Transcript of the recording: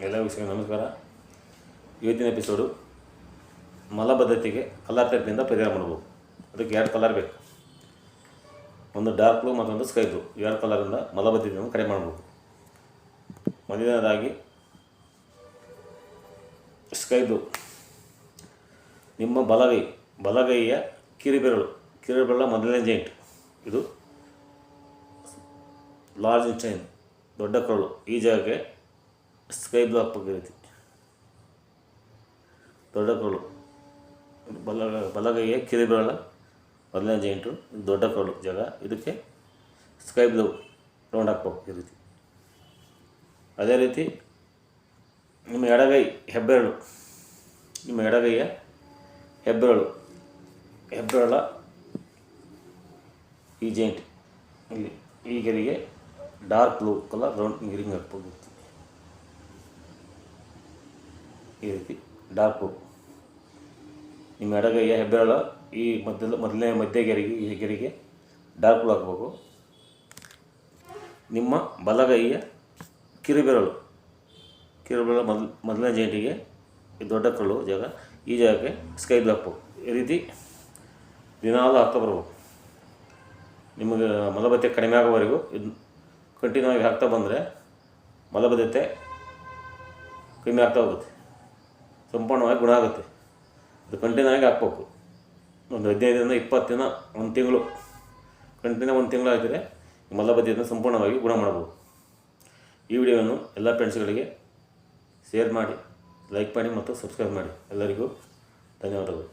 ಎಲ್ಲ ವೀಕ್ಷಕರಿಗೆ ನಮಸ್ಕಾರ. ಇವತ್ತಿನ ಎಪಿಸೋಡು ಮಲಬದ್ಧತೆಗೆ ಕಲರ್ ಟೈಪ್ನಿಂದ ಪರಿಹಾರ ಮಾಡ್ಬೋದು. ಅದಕ್ಕೆ ಎರಡು ಕಲರ್ ಬೇಕು. ಒಂದು ಡಾರ್ಕ್ ಬ್ಲೂ ಮತ್ತೊಂದು ಸ್ಕೈ ಬ್ಲೂ ಎರಡು ಕಲರಿಂದ ಮಲಬದ್ಧತೆಯನ್ನು ಕಡಿಮೆ ಮಾಡ್ಬೋದು. ಮೊದಲನೇದಾಗಿ ಸ್ಕೈ ಬ್ಲೂ ನಿಮ್ಮ ಬಲಗೈ, ಬಲಗೈಯ ಕಿರಿಬೆರಳು. ಕಿರಿಬೆರಳ ಮೊದಲನೇ ಜಾಯಿಂಟ್ ಇದು ಲಾರ್ಜ್ ಚೈನ್ ದೊಡ್ಡ ಕರಳು. ಈ ಜಾಗಕ್ಕೆ ಸ್ಕೈ ಬ್ಲಾಕ್ ಬಗ್ಗೆ ದೊಡ್ಡ ಕೊಳು ಬಲ ಬಲಗೈಯ ಕಿರಿಬೆರಳ ಮೊದಲನೇ ಇದು ದೊಡ್ಡ ಕೊಳು ಜಾಗ. ಇದಕ್ಕೆ ಸ್ಕೈ ಬ್ಲೂ ರೌಂಡ್ ಹಾಕ್ಬೇಕು ಈ ರೀತಿ. ಅದೇ ರೀತಿ ನಿಮ್ಮ ಎಡಗೈ ಹೆಬ್ಬೆರಳು. ನಿಮ್ಮ ಎಡಗೈಯ ಹೆಬ್ಬೆರಳು. ಹೆಬ್ಬೆರಳ ಈ ಜೈಂಟ್ ಇಲ್ಲಿ ಈ ಗೆರೆಗೆ ಡಾರ್ಕ್ ಬ್ಲೂ ಕಲರ್ ರೌಂಡ್ ಗಿರಿಂಗ್ ಹಾಕ್ಬೋದು ಈ ರೀತಿ ಡಾಕು ನಿಮ್ಮ ಎಡಗೈಯ ಹೆಬ್ಬೆರಳು ಈ ಮೊದಲ ಮೊದಲನೇ ಮಧ್ಯ ಗೆರೆಗೆ ಈ ಗೆರೆಗೆ ಡಾರ್ಕ್ ಹಾಕಬೇಕು. ನಿಮ್ಮ ಬಲಗೈಯ ಕಿರುಬೆರಳು. ಕಿರುಬೆರಳು ಮೊದಲ ಮೊದಲನೇ ಜಾಯಿಂಟಿಗೆ ಈ ದೊಡ್ಡ ಕಲ್ಲು ಜಾಗ, ಈ ಜಾಗಕ್ಕೆ ಸ್ಕೈ ಹಾಕ್ಬೇಕು. ಈ ರೀತಿ ದಿನಾಲು ಹಾಕ್ತಾ ಬರ್ಬೇಕು. ನಿಮಗೆ ಮಲಬದ್ಧತೆ ಕಡಿಮೆ ಆಗೋವರೆಗೂ ಇದು ಕಂಟಿನ್ಯೂ ಆಗಿ ಹಾಕ್ತಾ ಬಂದರೆ ಮಲಬದ್ಧತೆ ಕಡಿಮೆ ಆಗ್ತಾ ಹೋಗುತ್ತೆ. ಸಂಪೂರ್ಣವಾಗಿ ಗುಣ ಆಗುತ್ತೆ. ಅದು ಕಂಟಿನ್ಯೂ ಆಗಿ ಹಾಕ್ಬೇಕು. ಒಂದು ಹದಿನೈದರಿಂದ ಇಪ್ಪತ್ತು ದಿನ, ಒಂದು ತಿಂಗಳು ಕಂಟಿನ್ಯೂ ಒಂದು ತಿಂಗಳು ಆಗಿದ್ರೆ ಮಲಬದ್ಧತೆಯನ್ನು ಸಂಪೂರ್ಣವಾಗಿ ಗುಣ ಮಾಡ್ಬೋದು. ಈ ವಿಡಿಯೋವನ್ನು ಎಲ್ಲ ಫ್ರೆಂಡ್ಸ್ಗಳಿಗೆ ಶೇರ್ ಮಾಡಿ ಲೈಕ್ ಮಾಡಿ ಮತ್ತು ಸಬ್ಸ್ಕ್ರೈಬ್ ಮಾಡಿ. ಎಲ್ಲರಿಗೂ ಧನ್ಯವಾದಗಳು.